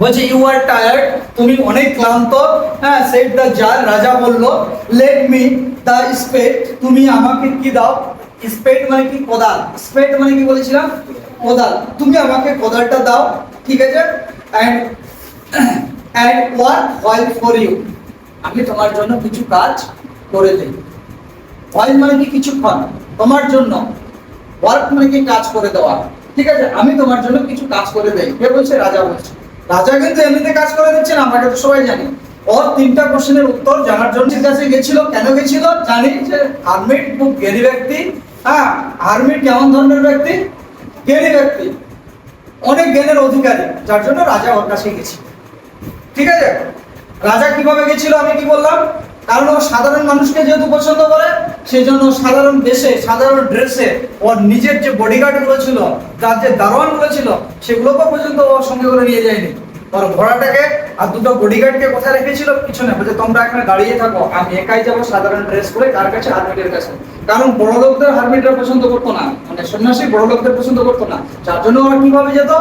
বলছে you are tired তুমি অনেক ক্লান্ত। হ্যাঁ সেট দ্য জার রাজা বলল লেট মি দ্য স্পেট তুমি আমাকে কি দাও? স্পেট মানে কি? কোদাল। স্পেট মানে কি বলেছিলাম? কোদাল। তুমি আমাকে কোদালটা দাও, ঠিক আছে? And and work while for you আমি তোমার জন্য কিছু কাজ করে দিই। ওয়াইল মানে কি? কিছুক্ষণ তোমার জন্য। ওয়ার্ক মানে কি? কাজ করে দেওয়া। ঠিক আছে? আমি তোমার জন্য কিছু কাজ করে দেই। কে বলছে? রাজা বলছে। রাজা কিন্তু এমনিতে কাজ করে দিচ্ছেন আমরা কিন্তু সবাই জানি। ওর তিনটা কোশ্চেনের উত্তর জানার জন্য কাছে গেছিল। কেন গেছিল? জানি যে আর্মির খুব জ্ঞানী ব্যক্তি হ্যাঁ আর্মির কেমন ধরনের ব্যক্তি? জ্ঞানী ব্যক্তি। অনেক জ্ঞানের অধিকারী, যার জন্য রাজা ওর কাছে গেছিল। ঠিক আছে? রাজা কীভাবে গেছিল আমি কি বললাম? কারণ ও সাধারণ মানুষকে যেহেতু পছন্দ করে সেই জন্য সাধারণ দেশে, সাধারণ ড্রেসে ওর নিজের যে বডিগার্ডগুলো ছিল, তার যে দারোয়ানগুলো ছিল, সেগুলোকে পর্যন্ত ওর সঙ্গে করে নিয়ে যায়নি। ওর ঘোড়াটাকে আর দুটো বডিগার্ডকে কোথায় রেখেছিল পিছনে, বলছে, তোমরা এখানে দাঁড়িয়ে থাকো, আমি একাই যাব সাধারণ ড্রেস পরে কার কাছে হারমিটের কাছে। কারণ বড় লোকদের হারমিটরা পছন্দ করতো না মানে সন্ন্যাসী বড় লোকদের পছন্দ করতো না। যার জন্য ওরা কীভাবে যেত?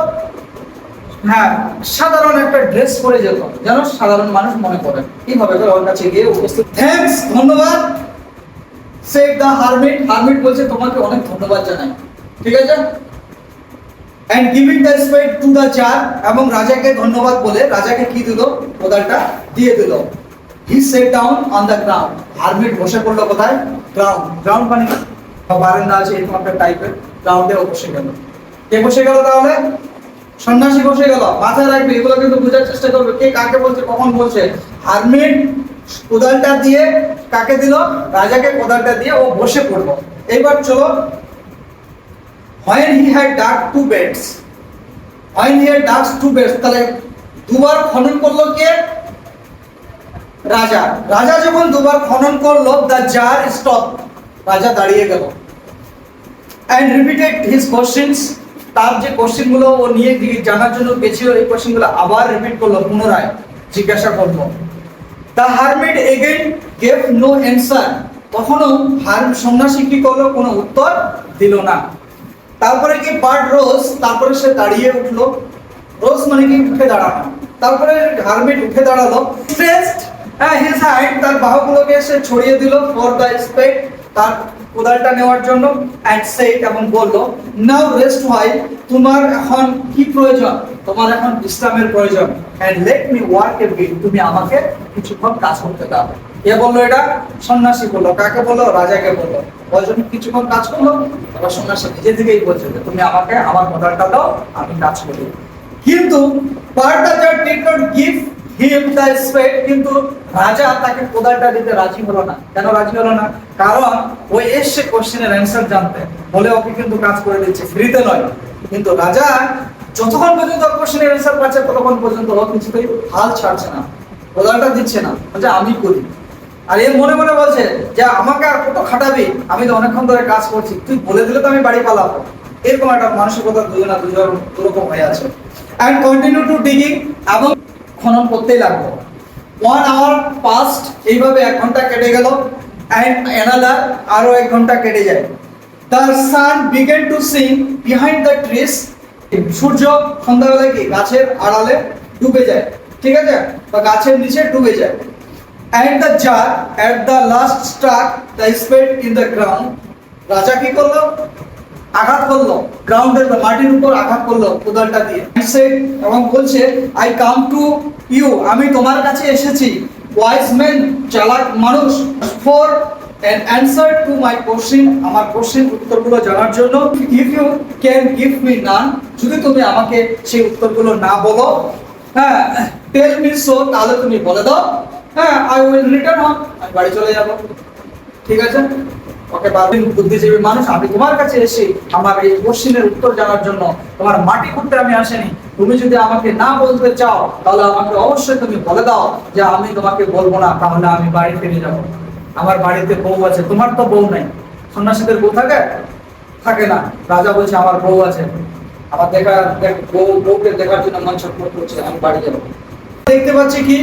হ্যাঁ সাধারণ একটা ড্রেস পরে যেত। যেন সাধারণ মানুষ মনে করে। এইভাবে করে ওর কাছে গিয়ে উপস্থিত। থ্যাঙ্কস ধন্যবাদ। সেভ দ্য হারমিট হারমিট বলছে, তোমাকে অনেক ধন্যবাদ জানাই। ঠিক আছে? And giving the spade to the চার এবং রাজাকে ধন্যবাদ বলে রাজাকে কি দিল? কোদালটা দিয়ে দিল। He sat down on the ground hermit বসে পড়ল কোথায়? গ্রাউন্ড গ্রাউন্ড মানে বারান্দা আছে, এরকম একটা টাইপের গ্রাউন্ডে বসে গেল। কে বসে গেল তাহলে? সন্ন্যাসী বসে গেল, মাথায় রাখবে, এগুলো কিন্তু বোঝার চেষ্টা করবে, কে কাকে বলছে, কখন বলছে। হারমিট কোদালটা দিয়ে কাকে দিল? রাজাকে কোদালটা দিয়ে ও বসে পড়ল। এইবার চলো, when he had dug two beds when he had dug two beds তাহলে দুবার খনন করল কে? রাজা। রাজা যখন দুবার খনন করল দ্য জার স্টপ রাজা দাঁড়িয়ে গেল। অ্যান্ড রিপিটেড হিজ কোশ্চেন্স তার যে কোশ্চেনগুলো ও নিয়ে জানার জন্য গেছিল এই কোশ্চেনগুলো আবার রিপিট করল, পুনরায় জিজ্ঞাসা করল the hermit again gave no answer তখনও হার সন্ন্যাসী কি করল? কোনো উত্তর দিল না। তারপরে কি বার্ড রোজ তারপরে সে দাঁড়িয়ে উঠল। রোজ মানে কি? উঠে দাঁড়ানো। তারপরে হারমিট উঠে দাঁড়াল। স্ট্রেসড হ্যাঁ হিজ হ্যান্ড তার বাহুগুলোকে সে ছড়িয়ে দিল। ফর দ্য স্পেক তার কোদালটা নেওয়ার জন্য অ্যান্ড সেট এবং বলল নাও রেস্ট হয় তোমার এখন কি প্রয়োজন? তোমার এখন বিশ্রামের প্রয়োজন। And let me work a bit তুমি আমাকে কিছুক্ষণ কাজ করতে দাও। কে বলল এটা? সন্ন্যাসী বলল। কাকে বলল? রাজাকে বলল। বয়জন কিছুক্ষণ কাজ করল? এবার সন্ন্যাসী নিজে থেকেই বলছে যে, তুমি আমাকে আমার কোদালটা দাও, আমি কাজ করি। কিন্তু পার্টাজার did not give him spade কিন্তু রাজা তাকে কোদালটা দিতে রাজি হলো না। কেন রাজি হলো না? কারণ ও এসছে কোশ্চেনের অ্যান্সার জানতে। বলে ওকে কিন্তু কাজ করে দিচ্ছে, ফ্রিতে নয়। কিন্তু রাজা যতক্ষণ পর্যন্ত কোশ্চেনের অ্যান্সার পাচ্ছে, ততক্ষণ পর্যন্ত ও কিছুতেই হাল ছাড়ছে না। কোদালটা দিচ্ছে না। আমি করি। আর এ মনে মনে বলছে যে, আমাকে আর কত খাটাবি? আমি তো অনেকক্ষণ ধরে কাজ করছি। তুই বলে দিলে তো আমি বাড়ি পালাবো। এরকম একটা মানসিকতা দুজনা দুজন দুরকম হয়ে আছে। কন্টিনিউ টু ডিগিং এবং খনন করতেই লাগল। ওয়ান আওয়ার পাস্ট এইভাবে এক ঘণ্টা কেটে গেল অ্যান্ড অ্যানাদার আরও এক ঘণ্টা কেটে যায়। The sun began to sink behind the trees সূর্য সন্ধ্যাবেলায় কি? গাছের আড়ালে ডুবে যায়। ঠিক আছে? বা গাছের নিচে ডুবে যায়। And the tsar at the last struck the spade in the ground রাজা কি করল? আঘাত করল গ্রাউন্ডের মাটির উপর আঘাত করল কোদালটা দিয়ে। এবং বলছে আই কাম টু ইউ আমি তোমার কাছে এসেছি। ওয়াইজ ম্যান চালাক মানুষ for an answer to my question আমার কোশ্চেন উত্তরগুলো জানার জন্য if you can give me none যদি তুমি আমাকে সেই উত্তরগুলো না বলো হ্যাঁ টেল মি সো তাহলে তুমি বলে দাও হ্যাঁ আই উইল রিটার্ন হোম বাড়ি চলে যাব। ঠিক আছে? ওকে ভাবেন বুদ্ধিজীবী মানুষ, আমি তোমার কাছে এসে আমার এই কোশ্চিনের উত্তর জানার জন্য তোমার মাটি খুঁড়তে আমি আসেনি। তুমি যদি আমাকে না বলতে চাও, তাহলে আমাকে অবশ্যই তুমি বলে দাও যে আমি তোমাকে বলব না, তাহলে আমি বাড়ি ফিরে যাব। আমার বাড়িতে বউ আছে, তোমার তো বউ নেই। সন্ন্যাসীদের বউ থাকে? থাকে না। রাজা বলছে, আমার বউ আছে। আমার দেখা বউ, বউকে দেখার জন্য মন ছটফট করছে, আমি বাড়ি যাব। দেখতে পাচ্ছি কি?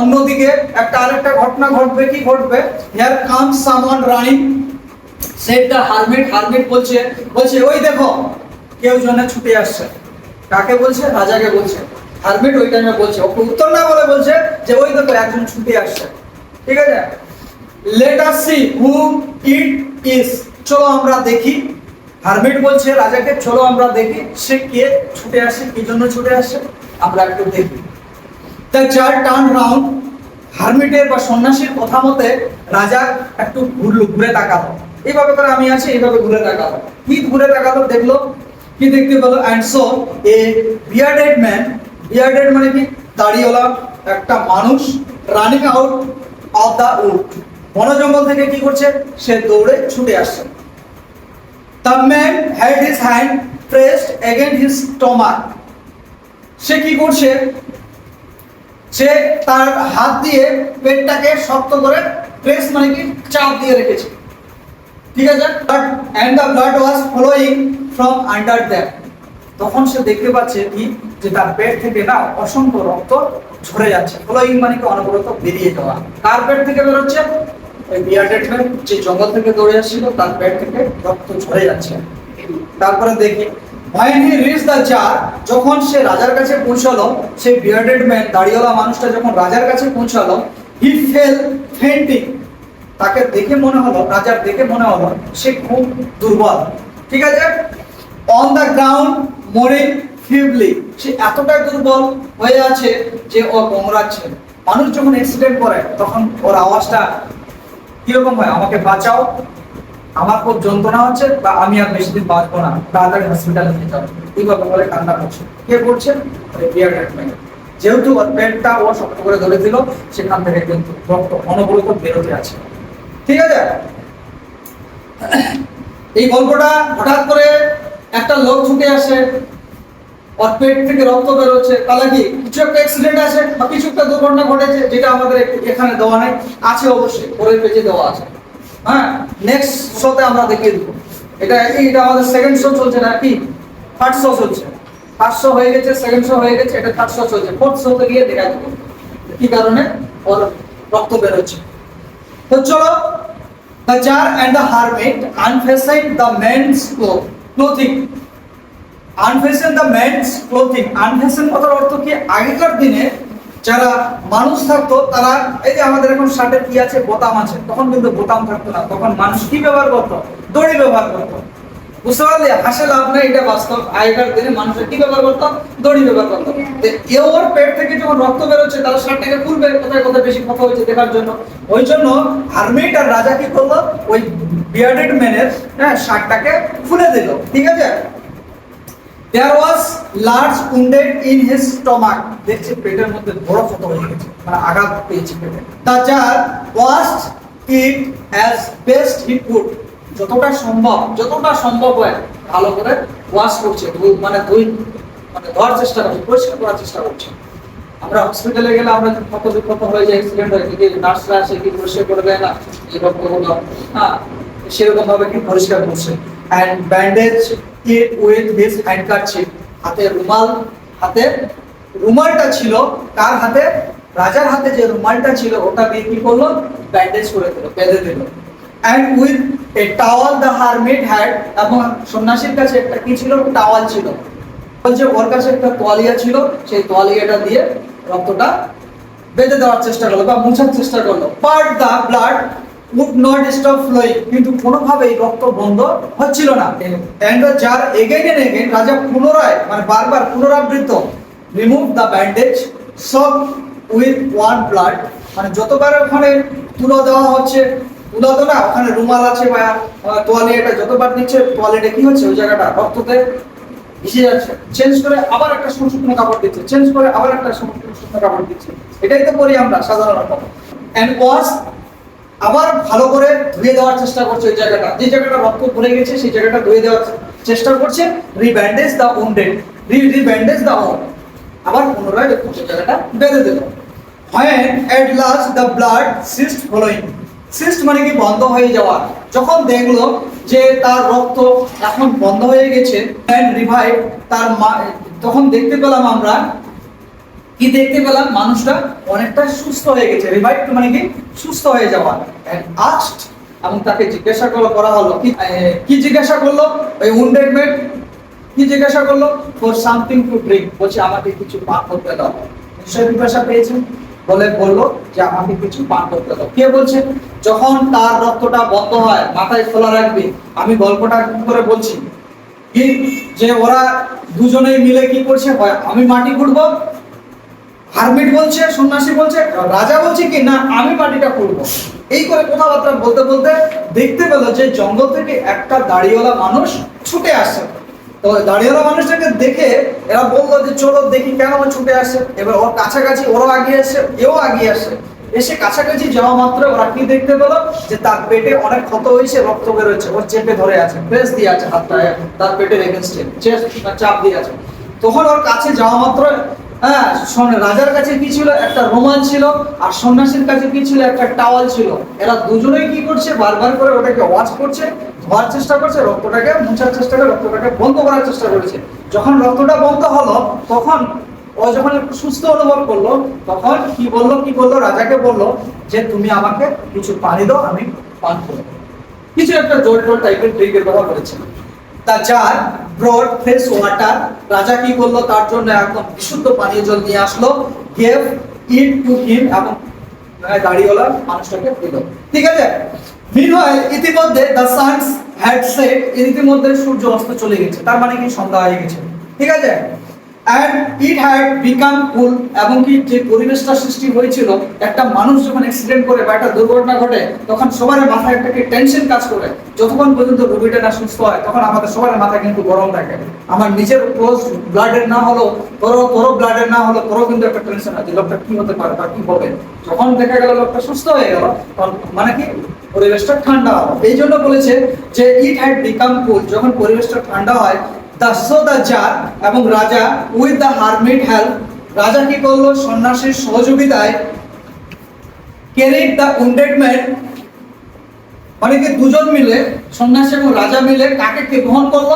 অন্যদিকে একটা আরেকটা ঘটনা ঘটবে, কি ঘটবে? Here come someone running said the hermit hermit বলছে বলছে, ওই দেখো, কেউ জন্য ছুটে আসছে। কাকে বলছে? রাজাকে বলছে। হারমিট ওই টাইমে বলছে। ওকে উত্তর না বলে বলছে যে, ওই দেখো, একজন ছুটে আসছে। ঠিক আছে? Let us see who it is চলো আমরা দেখি। হারমিট বলছে রাজাকে, চলো আমরা দেখি সে কে ছুটে আসে কি জন্য ছুটে আসে আমরা একটু দেখি। দ্য চার টার্ন রাউন্ড হারমিটের বা সন্ন্যাসীর কথা মতে রাজা একটু ঘুরলো, ঘুরে তাকালো। এইভাবে করে আমি আছি, এইভাবে ঘুরে তাকালো কি ঘুরে তাকালো দেখল? কি দেখতে পেল? And so a bearded man bearded মানে কি? দাড়িওয়ালা, একটা মানুষ running out of the wood বন জঙ্গল থেকে কি করছে? সে দৌড়ে ছুটে আসছে। The man had his hand pressed against his stomach সে কি করছে? সে তার হাত দিয়ে পেটটাকে শক্ত করে প্রেস মানে কি? চাপ দিয়ে রেখেছে। ঠিক আছে? And the blood was flowing from under them তখন সে দেখতে পাচ্ছে কি? যে তার পেট থেকে না অসংখ্য রক্ত ঝরে যাচ্ছে। ফ্লোয়িং মানে কি? অনবরত বেরিয়ে যাওয়া। কার পেট থেকে বেরোচ্ছে? বিয়ার্ডেড ম্যান যে জঙ্গল থেকে দৌড়ে আসছিল, তার পেট থেকে রক্ত ঝরে যাচ্ছে। তারপরে দেখি, when he reached the jar, যখন সে রাজার কাছে পৌঁছালো, সেই বিয়ার্ডেড ম্যান দাড়িওয়ালা মানুষটা যখন রাজার কাছে পৌঁছালো হি ফেল ফেন্টিং তাকে দেখে মনে হলো, রাজার দেখে মনে হলো সে খুব দুর্বল। ঠিক আছে? অন দ্য গ্রাউন্ড মোরিং ফিভলি সে এতটাই দুর্বল হয়ে আছে যে ও গোমরাচ্ছে মানুষ যখন অ্যাক্সিডেন্ট করে, তখন ওর আওয়াজটা কীরকম হয়? আমাকে বাঁচাও। আমার খুব যন্ত্রণা হচ্ছে বা আমি আর বেশি দিন বাঁচবো না। তাড়াতাড়ি হসপিটালে নিয়ে যাও। এইভাবে বলে কান্না করছে। কে করছে? বিয়ার্ড ম্যান যেহেতু ওর পেটটা ও শক্ত করে ধরে দিল, সেখান থেকে কিন্তু রক্ত অনবরত বেরোতে আছে। ঠিক আছে? এই গল্পটা হঠাৎ করে একটা লোক ছুটে আসে, ওর পেট থেকে রক্ত বেরোচ্ছে। তাহলে কি কিছু একটা অ্যাক্সিডেন্ট আছে বা কিছু একটা দুর্ঘটনা ঘটেছে যেটা আমাদের এখানে দেওয়া নেই? আছে অবশ্যই, পরের পেজে দেওয়া আছে। হ্যাঁ নেক্সট শোতে আমরা দেখিয়ে দেবো। এটা এটা আমাদের সেকেন্ড শো চলছে না কি? থার্ড শো চলছে। ফার্স্ট শো হয়ে গেছে সেকেন্ড শো হয়ে গেছে, এটা থার্ড শো চলছে। ফোর্থ শোতে গিয়ে দেখা দেবো কি কারণে? ওর রক্ত বেরোচ্ছে। তো চলো the tsar and the hermit unfastened the man's clothing unfasten the man's clothing unfasten কথার অর্থ কি? আগেকার দিনে যারা মানুষ থাকতো, তারা, এই যে আমাদের এখন শার্টের কি আছে? বোতাম আছে। তখন কিন্তু বোতাম থাকতো না। তখন মানুষ কি ব্যবহার করতো? দড়ি ব্যবহার করতো। এটা বাস্তব। দিনে মানুষের কি ব্যবহার করতো দড়ি ব্যবহার পেট থেকে যখন রক্ত বেরোচ্ছে খুলবে কোথায় কোথায় বেশি কথা হয়েছে দেখার জন্য? ওই জন্য আর রাজা কি করল? ওই হ্যাঁ খুলে ঠিক আছে? There was large in stomach দেখছি পেটের মধ্যে বড় ক্ষত হয়ে গেছে মানে আঘাত পেয়েছে পেটে। Tsar washed it as best যতটা সম্ভব যতটা সম্ভব হয় ভালো করে ওয়াশ করছে মানে ধুই মানে ধোয়ার চেষ্টা করছে, পরিষ্কার করার চেষ্টা করছে। আমরা হসপিটালে গেলে আমরা কত বিক্ষত হয়ে যায় অ্যাক্সিডেন্ট হয় কি নার্সরা আসে কি পরিষ্কার করে দেয় না, এরকম হলো হ্যাঁ সেরকম ভাবে কি পরিষ্কার করছে? And bandage it with his handkerchief হাতে রুমাল, হাতে রুমালটা ছিল, কার হাতে? রাজার হাতে যে রুমালটা ছিল, ওটা দিয়ে কি করল? ব্যান্ডেজ করে দিল, বেঁধে দিল। And with a towel the hermit had এবং সন্ন্যাসীর কাছে একটা কি ছিল? টাওয়াল ছিল। বলছে ওর কাছে একটা তোয়ালিয়া ছিল, সেই তোয়ালিয়াটা দিয়ে রক্তটা বেঁধে দেওয়ার চেষ্টা করল বা মুছার চেষ্টা করল। But the blood would not stop flowing কিন্তু কোনোভাবেই রক্ত বন্ধ হচ্ছিল না। এন্ড যার এগেইন এন্ড এগেইন রাজা পুনরায় মানে বারবার পুনরাবৃত্ত রিমুভ দ্য ব্যান্ডেজ সব উইথ ওয়ান ব্লাড মানে যতবার ওখানে তুলো দেওয়া হচ্ছে তো না, ওখানে রুমাল আছে বা তোয়ালিয়াটা যতবার নিচ্ছে তোয়ালিটা কি হচ্ছে ওই জায়গাটা, রক্ততে ভিজে যাচ্ছে। চেঞ্জ করে আবার একটা শুকনো কাপড় দিচ্ছে চেঞ্জ করে আবার একটা শুকনো কাপড় দিচ্ছে। এটাই তো করি আমরা সাধারণত এন্ড ওয়াশ আবার ভালো করে ধুয়ে দেওয়ার চেষ্টা করছে ওই জায়গাটা। যে জায়গাটা রক্ত পড়ে গেছে, সেই জায়গাটা ধুয়ে দেওয়ার চেষ্টা করছে। রিব্যান্ডেজ দ্য উন্ডেড রি রিব্যান্ডেজ দ্য ওন আবার পুনরায় ওই জায়গাটা বেঁধে দিল। When at last the blood ceased flowing ceased মানে কি? বন্ধ হয়ে যাওয়া। যখন দেখল যে তার রক্ত এখন বন্ধ হয়ে গেছে অ্যান্ড রিভাইভ তার মা- তখন দেখতে পেলাম আমরা, কি দেখতে পেলাম? মানুষটা অনেকটা সুস্থ হয়ে গেছে। রিভাইভ মানে কি? সুস্থ হয়ে যাওয়া। আস্ট এবং তাকে জিজ্ঞাসা করল, করা হলো, কি জিজ্ঞাসা করল? ওই উন্ডেড ম্যান কি জিজ্ঞাসা করল? ফর সামথিং টু ড্রিঙ্ক বলছে, আমাকে কিছু পান করতে দাও। নিশ্চয়ই পিপাসা পেয়েছেন? বলে বলল যে আমাকে কিছু পান করতে দাও। কে বলছে? যখন তার রক্তটা বন্ধ হয়, মাথায় খোলা রাখবে, আমি গল্পটা করে বলছি? কি? যে ওরা দুজনেই মিলে কি করছে? আমি মাটি খুঁড়বো? হারমিট বলছে, সন্ন্যাসী বলছে, রাজা বলছে কি, না, আমি মাটিটা খুঁড়বো। এই করে কথাবার্তা বলতে বলতে দেখতে পেল যে জঙ্গল থেকে একটা দাড়িওয়ালা মানুষ ছুটে আসছে। তো দাড়িওয়ালা মানুষটাকে দেখে এরা বলল যে, চলো দেখি কেন ছুটে আসছে এবার ওর কাছাকাছি ওরাও আগিয়ে আসছে এও আগিয়ে আসছে এসে কাছাকাছি যাওয়া মাত্র ওরা কি দেখতে পেল? যে তার পেটে অনেক ক্ষত হয়েছে, রক্ত বেরোচ্ছে, ওর চেপে ধরে আছে, প্রেস দিয়ে আছে হাতটা তার পেটের এগেনস্টে চাপ দিয়ে আছে। তখন ওর কাছে যাওয়া মাত্র হ্যাঁ রাজার কাছে কি ছিল? একটা রোমাল ছিল আর সন্ন্যাসীর কাছে কি ছিল? একটা টাওয়াল ছিল। এরা দুজনেই কি করছে? বারবার করে ওটাকে ওয়াচ করছে। ধোয়ার চেষ্টা করছে, রক্তটাকে মুছার চেষ্টা করে, রক্তটাকে বন্ধ করার চেষ্টা করেছে। যখন রক্তটা বন্ধ হলো, তখন ও যখন একটু সুস্থ অনুভব করল, তখন কি বলল কি বলল, রাজাকে বলল যে, তুমি আমাকে কিছু পানি দাও, আমি পান করব। কিছু একটা জোর টোর টাইপের ড্রিঙ্কের কথা বলেছে। তা যার ব্রড, ফ্রেশ ওয়াটার, রাজা কি করল, তার জন্য একদম বিশুদ্ধ পানীয় জল নিয়ে আসলো গেভ ইট টু হিম এবং দাড়িওয়ালা মানুষটাকে দিল। ঠিক আছে? মিনওয়াইল ইতিমধ্যে দ্য সানস হ্যাড সেট ইতিমধ্যে সূর্য অস্ত চলে গেছে। তার মানে কি? সন্ধ্যা হয়ে গেছে। ঠিক আছে? And it had become cool এবং কি যে পরিবেশটা সৃষ্টি হয়েছিল, একটা মানুষ যখন অ্যাক্সিডেন্ট করে বা একটা দুর্ঘটনা ঘটে, তখন সবার মাথায় একটা টেনশন কাজ করে। যতক্ষণ পর্যন্ত রোগীটা না সুস্থ হয়, তখন আমাদের সবার মাথা কিন্তু গরম থাকে। আমার নিজের ক্লোজ ব্লাডের না হলো তোর তোর ব্লাডের না হলো তোরও কিন্তু একটা টেনশন আছে, লোকটা কি হতে পারে তার কি হবে। যখন দেখা গেল লোকটা সুস্থ হয়ে গেল মানে কি পরিবেশটা ঠান্ডা হলো। এই জন্য বলেছে যে ইট হ্যাড বিকাম কুল যখন পরিবেশটা ঠান্ডা হয় দ্য সো দ্য জার এবং রাজা উইথ দ্য হারমিট হেল্প রাজা কি করল? সন্ন্যাসীর সহযোগিতায় ক্যারিড দ্য উন্ডেড ম্যান মানে কি দুজন মিলে, সন্ন্যাসী এবং রাজা মিলে কাকে গ্রহণ করল?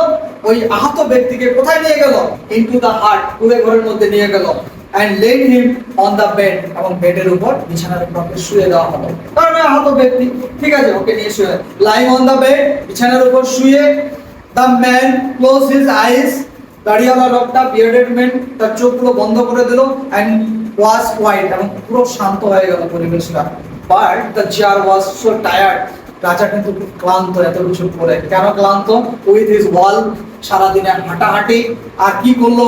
ওই আহত ব্যক্তিকে কোথায় নিয়ে গেল? ইনটু দ্য হার্ট কুড়ে ঘরের মধ্যে নিয়ে গেল and led him on the bed এবং বেডের উপর বিছানার উপর শুয়ে দেওয়া হলো। কারণ আহত ব্যক্তি, ঠিক আছে, ওকে নিয়ে শুয়ে। লাইং অন দ্য বেড বিছানার উপর শুয়ে the man close his eyes দাড়িওয়ালা লোকটা বিয়ার্ডেড ম্যান তার চোখগুলো বন্ধ করে দিল অ্যান্ড ওয়াজ হোয়াইট এবং পুরো শান্ত হয়ে গেল পরিবেশটা। But the tsar was so tired রাজা কিন্তু খুব ক্লান্ত, এত কিছু করে কেন ক্লান্ত? উইথ হিজ ওয়াল সারাদিনে হাঁটাহাঁটি, আর কি করল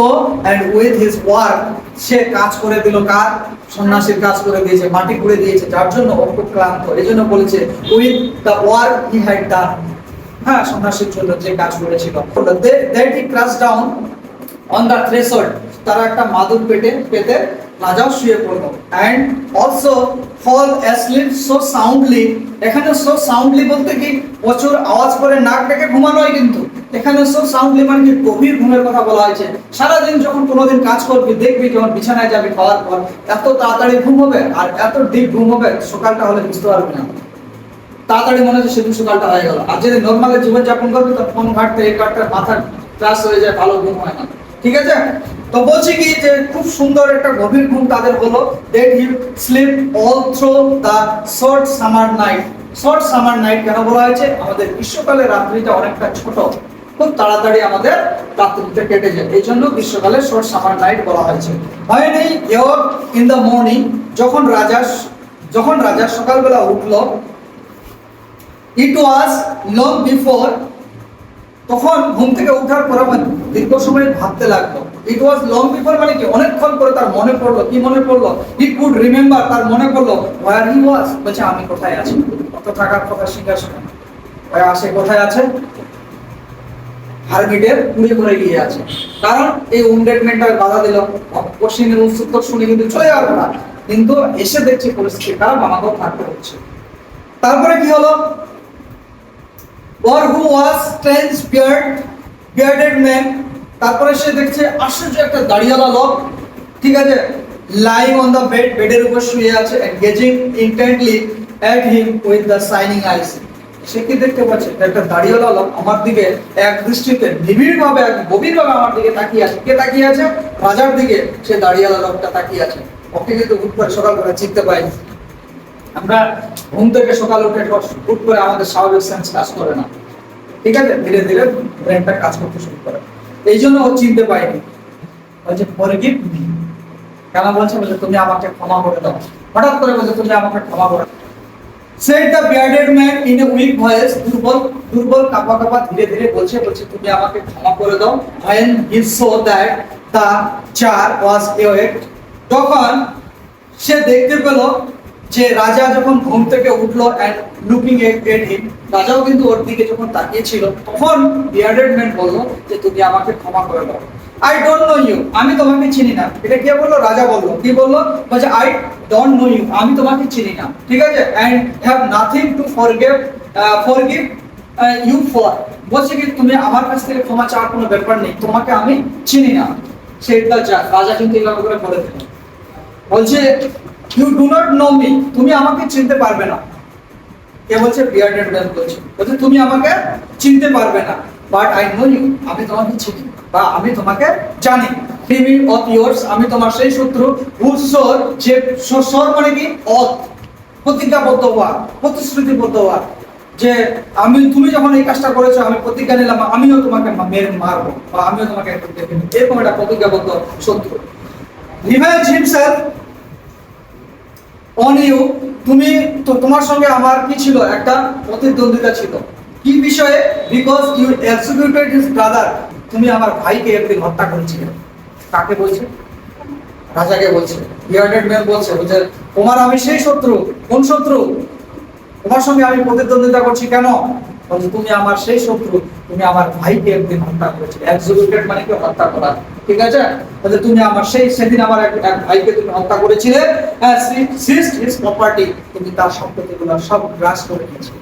অ্যান্ড উইথ হিজ ওয়ার্ক সে কাজ করে দিল কার? সন্ন্যাসীর কাজ করে দিয়েছে, মাটি করে দিয়েছে, যার জন্য ও খুব ক্লান্ত। এই জন্য বলেছে with the work he had done হ্যাঁ সন্ন্যাসীর জন্য যে কাজ করেছিল। ক্রাশ ডাউন অন তারা একটা মাদুর পেটে, পেতে রাজাও শুয়ে পড়ল। And also fall asleep so soundly এখানে সো সাউন্ডলি বলতে কি, প্রচুর আওয়াজ করে নাক ডেকে ঘুমানো হয় কিন্তু। এখানে সো সাউন্ডলি মানে কি, গভীর ঘুমের কথা বলা হয়েছে। সারাদিন যখন কোনোদিন কাজ করবি, দেখবি যখন বিছানায় যাবি খাওয়ার পর, এত তাড়াতাড়ি ঘুম হবে, আর এত ডিপ ঘুম হবে, সকালটা হলে বুঝতে পারবি না। তাড়াতাড়ি মনে হচ্ছে সেদিন সকালটা হয়ে গেল। আর যদি নর্মালি জীবন যাপন করবে, তো ফোন ঘাটতে, এই ঘাটতে মাথা ক্লাস হয়ে যায়, ভালো ঘুম হয় না। ঠিক আছে? তো বলছি কি যে, খুব সুন্দর একটা গভীর ঘুম তাদের হলো। That he slept all through the short summer night short summer night কেন বলা হয়েছে? আমাদের গ্রীষ্মকালে রাত্রিটা অনেকটা ছোট। খুব তাড়াতাড়ি আমাদের রাত্রিটা কেটে যায়। এই জন্য গ্রীষ্মকালে শর্ট সামার নাইট বলা হয়েছে। হয় নেই ইন দ্য মর্নিং যখন রাজা যখন রাজা সকালবেলা উঠল ইট ওয়াজ লং বিফোর তখন ঘুম থেকে উঠার পর আমার দীর্ঘ সময় ভাবতে লাগল। ইট ওয়াজ লং বিফোর মানে কি? অনেকক্ষণ করে তার মনে পড়ল। কি মনে পড়ল? হি কুড রিমেম্বার তার মনে পড়ল ওয়ার হি ওয়াজ বলছে, আমি কোথায় আছি? কত টাকার কথা করে ওই আসে, কোথায় আছে? হারমিটের কুড়ে করে গিয়ে আছে। কারণ এই উন্ডেডমেন্টটা বাধা দিল। কোশ্চিনের উত্তর শুনে কিন্তু চলে যাবে না কিন্তু এসে দেখছি পরিস্থিতি খারাপ, আমাকেও থাকতে হচ্ছে। তারপরে কি হলো? Or who was strange beard, bearded man, তারপরে সে দেখছে আশ্চর্য একটা দাড়িওয়ালা লোক, ঠিক আছে লাইং অন দ্য বেড বেডের উপর শুয়ে আছে gazing intently at him with the shining eyes. সে কি দেখতে পাচ্ছে? একটা দাড়িওয়ালা লোক আমার দিকে এক দৃষ্টিতে নিবিড় ভাবে গভীর ভাবে আমার দিকে তাকিয়ে আছে। কে তাকিয়ে আছে? রাজার দিকে সে দাড়িওয়ালা লোকটা তাকিয়ে আছে। ওকে কিন্তু হুট সকাল করে চিনতে পাইনি আমরা ঘুম থেকে সকাল উঠে হুট করে আমাদের স্বাভাবিক সেন্স কাজ করে না। ঠিক আছে? ধীরে ধীরে ব্রেনটা কাজ করতে শুরু করে। এই জন্য ও চিনতে পায়নি বলছে মি কেন বলছে? বলছে, তুমি আমাকে ক্ষমা করে দাও। হঠাৎ করে বলছে, তুমি আমাকে ক্ষমা করে দাও। The bearded man in a weak voice দুর্বল দুর্বল কাপা কাপা ধীরে ধীরে বলছে বলছে, তুমি আমাকে ক্ষমা করে দাও। That the jar was awake, তখন সে দেখতে পেল যে রাজা যখন ঘুম থেকে উঠল লুকিং এট হিম রাজাও কিন্তু ওর দিকে যখন তাকিয়েছিল, তখন বিয়ার্ডেড ম্যান বলল যে, তুমি আমাকে ক্ষমা করে দাও। আই ডোন্ট নো ইউ আমি তোমাকে চিনি না। এটা কে বলল? রাজা বলল। কি বলল? বলছে আই ডোন্ট নো ইউ আমি তোমাকে চিনি না। ঠিক আছে? And have nothing to forgive forgive you for বলছে কি, তুমি আমার কাছ থেকে ক্ষমা চাওয়ার কোনো ব্যাপার নেই, তোমাকে আমি চিনি না। সেটা রাজা কিন্তু এইভাবে করে বলে দিল। বলছে you do not know me তুমি আমাকে চিনতে পারবে না। কে বলছে বিয়ার্ডেড ম্যান বলছে বলছে, তুমি আমাকে চিনতে পারবে না। বাট আই নো ইউ আমি তোমাকে চিনি বা আমি তোমাকে জানি। ফিমি অফ ইয়ার্স আমি তোমার সেই শত্রু উৎসর যে সর মানে কি? অথ প্রতিজ্ঞাবদ্ধ হওয়া, প্রতিশ্রুতিবদ্ধ হওয়া। যে আমি, তুমি যখন এই কাজটা করেছ, আমি প্রতিজ্ঞা নিলাম, আমিও তোমাকে মেরে মারবো বা আমিও তোমাকে এরকম একটা প্রতিজ্ঞাবদ্ধ শত্রু। রিভেঞ্জ হিমসেলফ অন ইউ তুমি তো তোমার সঙ্গে আমার কি ছিল? একটা প্রতিদ্বন্দ্বিতা ছিল। কি বিষয়ে? Because you executed his brother তুমি আমার ভাইকে একদিন হত্যা করেছিলে। কাকে বলছে? রাজাকে বলছে। বিয়ার্ডেড ম্যান বলছে বলছে, তোমার আমি সেই শত্রু, কোন শত্রু? তোমার সঙ্গে আমি প্রতিদ্বন্দ্বিতা করছি কেন? তুমি আমার সেই শত্রু, তুমি আমার ভাইকে একদিন হত্যা করেছিলে। এক্সিকিউটেড মানে কি? হত্যা করা। ঠিক আছে? তাহলে তুমি আমার সেই, সেদিন আমার এক ভাইকে তুমি হত্যা করেছিলে। সিস্ট হিজ প্রপার্টি তুমি তার সম্পত্তিগুলো সব গ্রাস করে নিয়েছিলে